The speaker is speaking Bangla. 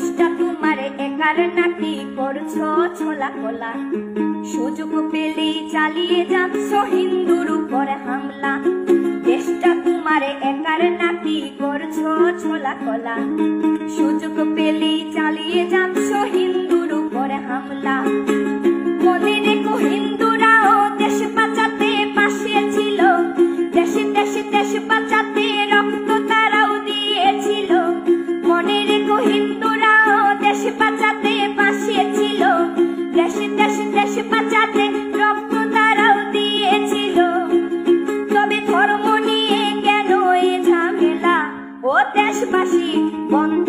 দেশটা তোমার একার নাকি করছ ছোলা কোলা। সুযোগ পেলেই চালিয়ে যাচ্ছ হিন্দুর উপর হামলা। দেশটা তোমার একার নাকি করছ ছোলা কোলা। সুযোগ পেলেই চালিয়ে যাচ্ছ বাঁচাতে রক্ত তারাও দিয়েছিল। তবে ধর্ম নিয়ে কেন এ ঝামেলা? ও দেশবাসী বন্ধ